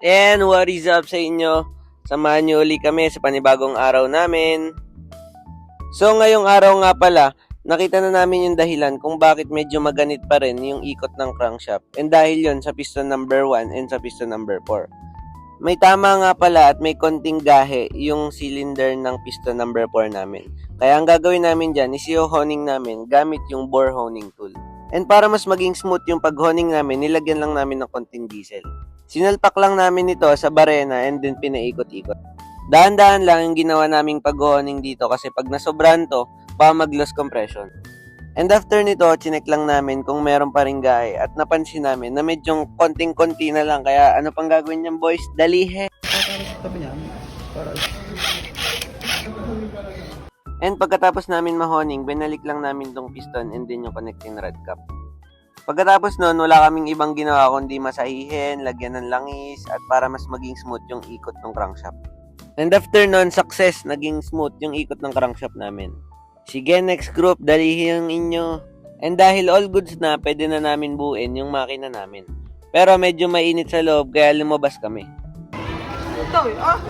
And what is up sa inyo? Samahan niyo uli kami sa panibagong araw namin. So ngayong araw nga pala, nakita na namin yung dahilan kung bakit medyo maganit pa rin yung ikot ng crankshaft. And dahil yon sa piston number 1 and sa piston number 4. May tama nga pala at may konting gahe yung cylinder ng piston number 4 namin. Kaya ang gagawin namin dyan is honing namin gamit yung bore honing tool. And para mas maging smooth yung pag-honing namin, nilagyan lang namin ng konting diesel. Sinalpak lang namin ito sa barena and then pinaikot-ikot. Dahan-dahan lang yung ginawa naming pag-honing dito kasi pag nasobran to, baka mag-loss compression. And after nito, chinek lang namin kung meron pa rin gahe at napansin namin na medyo konting-konti na lang. Kaya ano pang gagawin niyan boys? Dalihe! And pagkatapos namin mahoning, binalik lang namin tong piston and then yung connecting rod cap. Pagkatapos nun, wala kaming ibang ginawa kundi masahihin, lagyan ng langis, at para mas maging smooth yung ikot ng crankshaft. And after nun, success, naging smooth yung ikot ng crankshaft namin. Sige, next group, dalihin yung inyo. And dahil all goods na, pwede na namin buuin yung makina namin. Pero medyo mainit sa loob, kaya lumabas kami. Ito eh. Ah!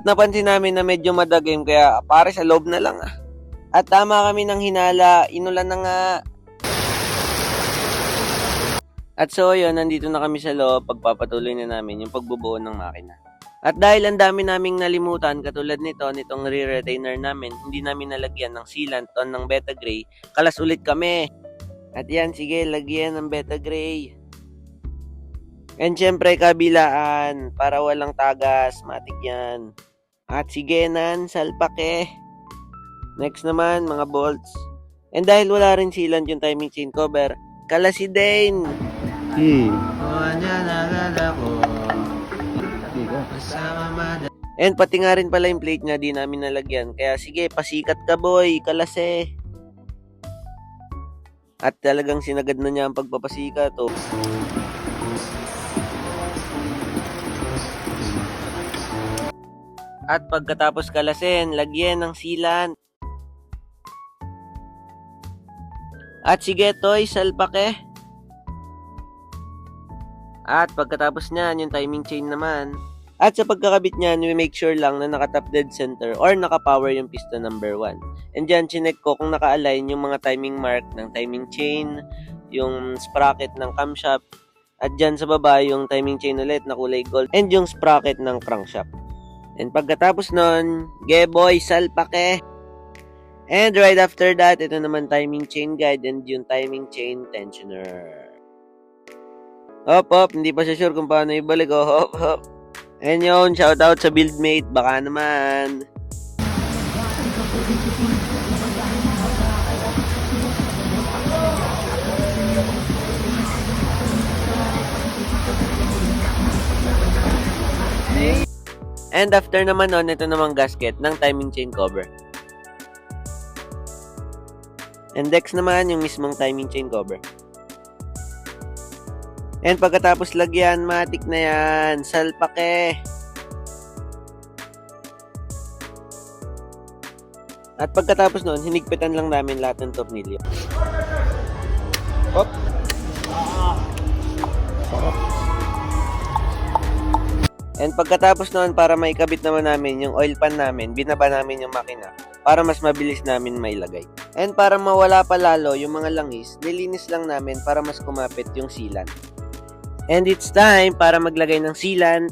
At napansin namin na medyo madagim kaya pare sa loob na lang ah. At tama kami ng hinala, inulan na nga. At so yun, nandito na kami sa loob, pagpapatuloy na namin yung pagbubuo ng makina. At dahil ang dami naming nalimutan, katulad nito, nitong rear retainer namin, hindi namin nalagyan ng sealant on ng beta gray, kalas ulit kami. At yan, sige, lagyan ng beta gray. And syempre, kabilaan, para walang tagas, matik yan. At sige, nan, salpak eh. Next naman, mga bolts. And dahil wala rin sealant yung timing chain cover, kala si Dane. Hmm. And pati nga rin pala yung plate niya, di namin nalagyan. Kaya sige, pasikat ka boy, kalase. At talagang sinagad na niya ang pagpapasikat. Oh. At pagkatapos kalasin, lagyan ng sealant. At sige, toy, salpak eh. At pagkatapos niyan, yung timing chain naman. At sa pagkakabit niyan, we make sure lang na naka-top dead center or naka-power yung piston number 1. And dyan, chinek ko kung naka-align yung mga timing mark ng timing chain, yung sprocket ng camshaft, at dyan sa baba, yung timing chain ulit na kulay gold, and yung sprocket ng crankshaft. And pagkatapos nun, ge boy, salpak eh. And right after that, ito naman timing chain guide and yung timing chain tensioner. Hop, hop, hindi pa siya sure kung paano ibalik. Oh, hop, hop. And yun, shout out sa buildmate, baka naman. And after naman nun, ito namang gasket ng timing chain cover. And next naman, yung mismong timing chain cover. And pagkatapos lagyan, matik na yan. Salpak eh. At pagkatapos nun, hinigpitan lang namin lahat ng tornilyo. Hop. And pagkatapos noon, para maikabit naman namin yung oil pan namin, binaba namin yung makina para mas mabilis namin mailagay. And para mawala pa lalo yung mga langis, nilinis lang namin para mas kumapit yung sealant. And it's time para maglagay ng sealant.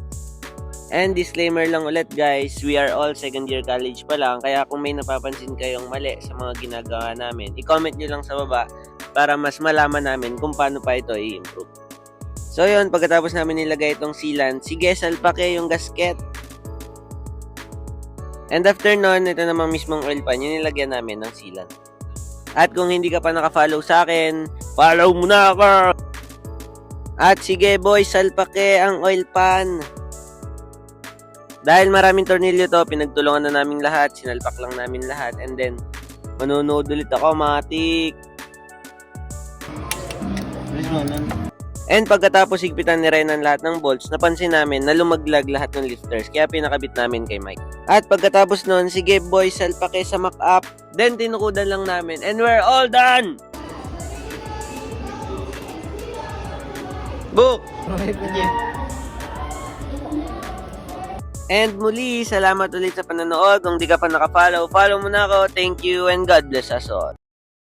And disclaimer lang ulit guys, we are all second year college pa lang, kaya kung may napapansin kayong mali sa mga ginagawa namin, i-comment nyo lang sa baba para mas malaman namin kung paano pa ito i-improve. So yun, pagkatapos namin nilagay itong sealant, sige, salpake yung gasket. And after nun, ito namang mismong oil pan, yung nilagyan namin ng sealant. At kung hindi ka pa nakafollow sa akin, follow mo na ako! At sige boy, salpake ang oil pan. Dahil maraming tornilyo to, pinagtulungan na namin lahat, sinalpak lang namin lahat, and then, manonood ulit ako, matik. Nan. And pagkatapos higpitan ni Renan lahat ng bolts, napansin namin na lumaglag lahat ng lifters, kaya pinakabit namin kay Mike. At pagkatapos nun, sige boy, salpake sa mock up, then tinukudan lang namin, and we're all done! Book! And muli, salamat ulit sa panonood. Kung di ka pa nakafollow, follow mo na ako. Thank you and God bless us all.